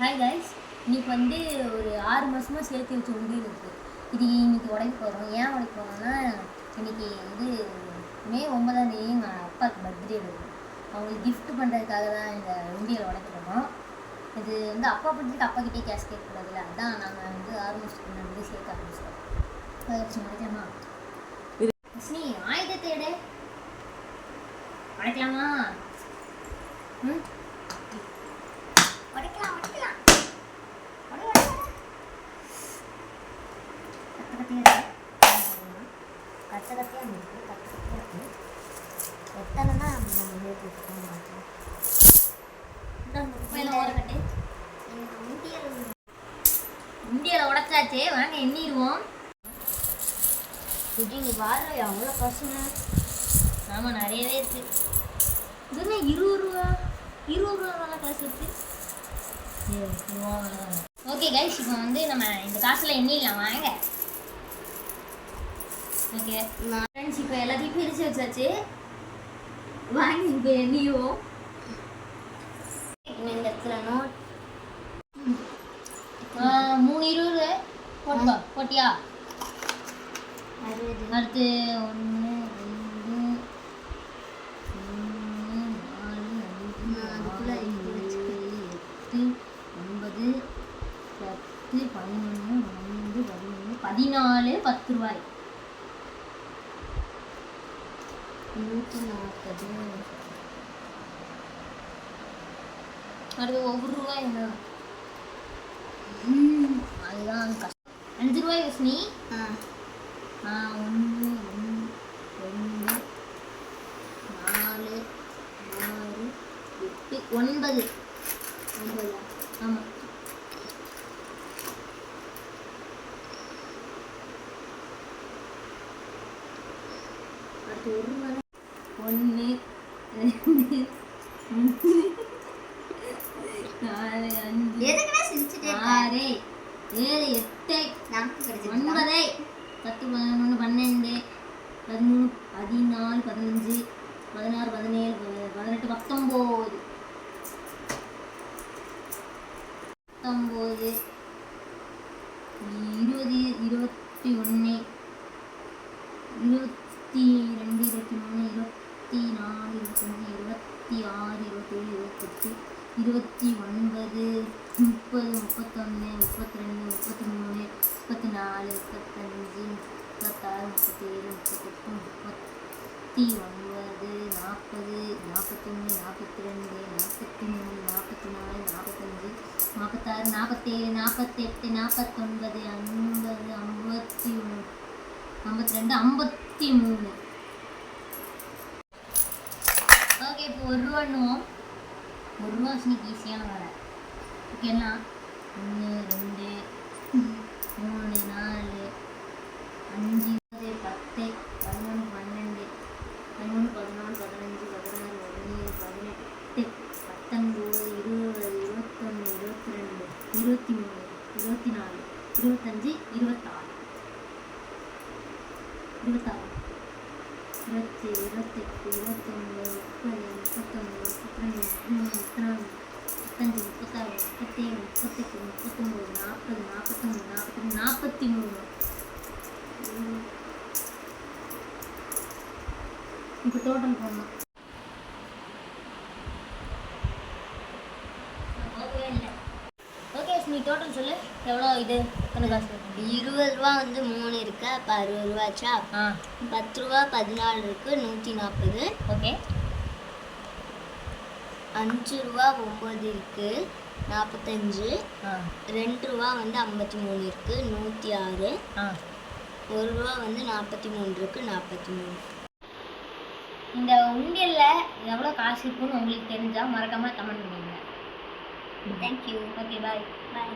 Hi guys இன்னைக்கு வந்து ஒரு ஆறு மாதமாக சேர்த்து வச்ச உண்டியல் இருக்குது இது இன்னைக்கு உடைக்க போகிறோம் ஏன் உடைக்க போகிறோம்னா இன்னைக்கு இது மே ஒன்பதாம் தேதி எங்கள் அப்பாவுக்கு பர்த்டே இருக்குது அவங்களுக்கு கிஃப்ட் பண்ணுறதுக்காக தான் இந்த உண்டியில் உடைக்கிறோம் இது வந்து அப்பா பர்த்டேக்கு அப்பா கிட்டே கேஷ் கேட்கக்கூடாதுல அதான் நாங்கள் வந்து ஆறு மாதத்துக்கு முன்னாடி சேர்க்க ஆரம்பிச்சிட்டோம். அதை முடிக்கலாமா ஸ்னி ஆயுதத்தை எடு உடைக்கலாமா ம் உடைக்கலாம் உடைக்கலாம் உடை, உடை, உடை. கத்த கத்தியா இருக்கு. கத்த கத்தியா இருக்கு கத்த நம்ம இந்தியாவில் உடைச்சாச்சே வாங்க எண்ணிடுவோம். இங்கே பாரு எவ்வளோ பசுங்க? ஆமாம் நிறையவே இருக்கு. இதுனா இருபது ரூபா இருபது ரூபா தானே காசு ஓகே கைஸ் இப்போ வந்து நம்ம இந்த காசில் எண்ணிடலாம். வாங்க. ஓகே. ஃப்ரெண்ட்ஸ் இப்போ எல்லாத்தையும் பிரித்து வச்சாச்சு. வாங்கி இப்போ இன்னும் இந்த இடத்துல நோட் மூணு இருபது. போட்டுக்கோ போட்டியா? அடுத்து ஒன்று பத்து பதினொன்று பன்னெண்டு பதிமூணு பதினாலு பத்து ரூபாய். நூற்றி நாற்பது அடுத்து ஒவ்வொரு ரூபாய் என்ன? அதுதான் கஷ்டம். அஞ்சு ரூபாய் யோசினி? ஆ. ஆ ஒன்று ஒன்று ரெண்டு நாலு ஆறு எட்டு ஒன்பது. ஒன்பதா? ஆமாம் அடுத்து ஒரு ரூபாய் ஒன்று ரெண்டு மூணு நாலு அஞ்சு எதுக்குடா சிரிச்சுட்டே ஆறு ஏழு எட்டு நமக்கு கிடைச்சிருக்கா ஒன்பது பத்து பதினொன்று பன்னெண்டு பதிமூணு பதினாலு பதினஞ்சு பதினாறு பதினேழு பதினெட்டு பத்தொம்போது. பத்தொம்போது இருபது இருபத்தி ஒன்று இருபத்தி ரெண்டு இருபத்தி மூணு இருபத்தி நாலு இருபத்தஞ்சி இருபத்தி ஆறு இருபத்தேழு இருபத்தெட்டு. இருபத்தி ஒன்பது முப்பது முப்பத்தொன்று முப்பத்தி ரெண்டு முப்பத்தி மூணு முப்பத்தி நாலு முப்பத்தஞ்சு முப்பத்தாறு முப்பத்தேழு முப்பத்தெட்டு முப்பத்தி ஒன்பது நாற்பது நாற்பத்தொன்று நாற்பத்தி ரெண்டு நாற்பத்தி மூணு நாற்பத்தி நாலு நாற்பத்தஞ்சு நாற்பத்தாறு நாற்பத்தேழு நாற்பத்தெட்டு நாற்பத்தொன்பது ஐம்பது ஐம்பத்தி ஒன்று ஐம்பத்தி ரெண்டு ஐம்பத்தி மூணு ஓகே இப்போ ஒரு பண்ணுவோம் ஒரு ஈஸியான வேலை ஓகேண்ணா ஒன்று ரெண்டு மூணு நாலு அஞ்சு பத்து பதினொன்று பன்னெண்டு பதிமூணு பதினாலு பதினஞ்சு பதினாறு பதினேழு பதினெட்டு பத்தொம்பது இருபது இருபத்தொன்று இருபத்தி ரெண்டு இருபத்தி மூணு இருபத்தி நாலு இருபத்தஞ்சி இருபத்தாறு. இருபத்தாறு. இருபத்தி இருபத்தெட்டு இருபத்தொம்பது முப்பது முப்பது முப்பத்திரெண்டு முப்பத்தி மூணு முப்பத்தி நாலு முப்பத்தஞ்சு முப்பத்தாறு முப்பத்தேழு முப்பத்தெட்டு முப்பத்தொம்பது நாற்பது நாற்பத்தொன்று நாற்பத்தி நாற்பத்தி மூணு இப்போ டோட்டல் போடணும். ஓகே நீ டோட்டல் சொல்லு. எவ்வளோ இது? எத்தனை காசு? இருபது ரூபா வந்து மூணு இருக்கு அப்போ அறுபது ரூபாச்சா பத்து ரூபா பதினாலு இருக்கு நூற்றி நாற்பது ஓகே. அஞ்சு ரூபா ஒம்பது இருக்கு நாற்பத்தஞ்சு ரெண்டு ரூபா வந்து ஐம்பத்தி மூணு இருக்கு நூற்றி ஆறு. ஒரு ரூபா வந்து நாற்பத்தி மூணு இருக்கு நாற்பத்தி மூணு. இந்த உண்டியல்ல எவ்வளோ காசு இருக்குன்னு உங்களுக்கு தெரிஞ்சா மறக்காம கமெண்ட் பண்ணுங்க. தேங்க்யூ ஓகே பாய் பாய்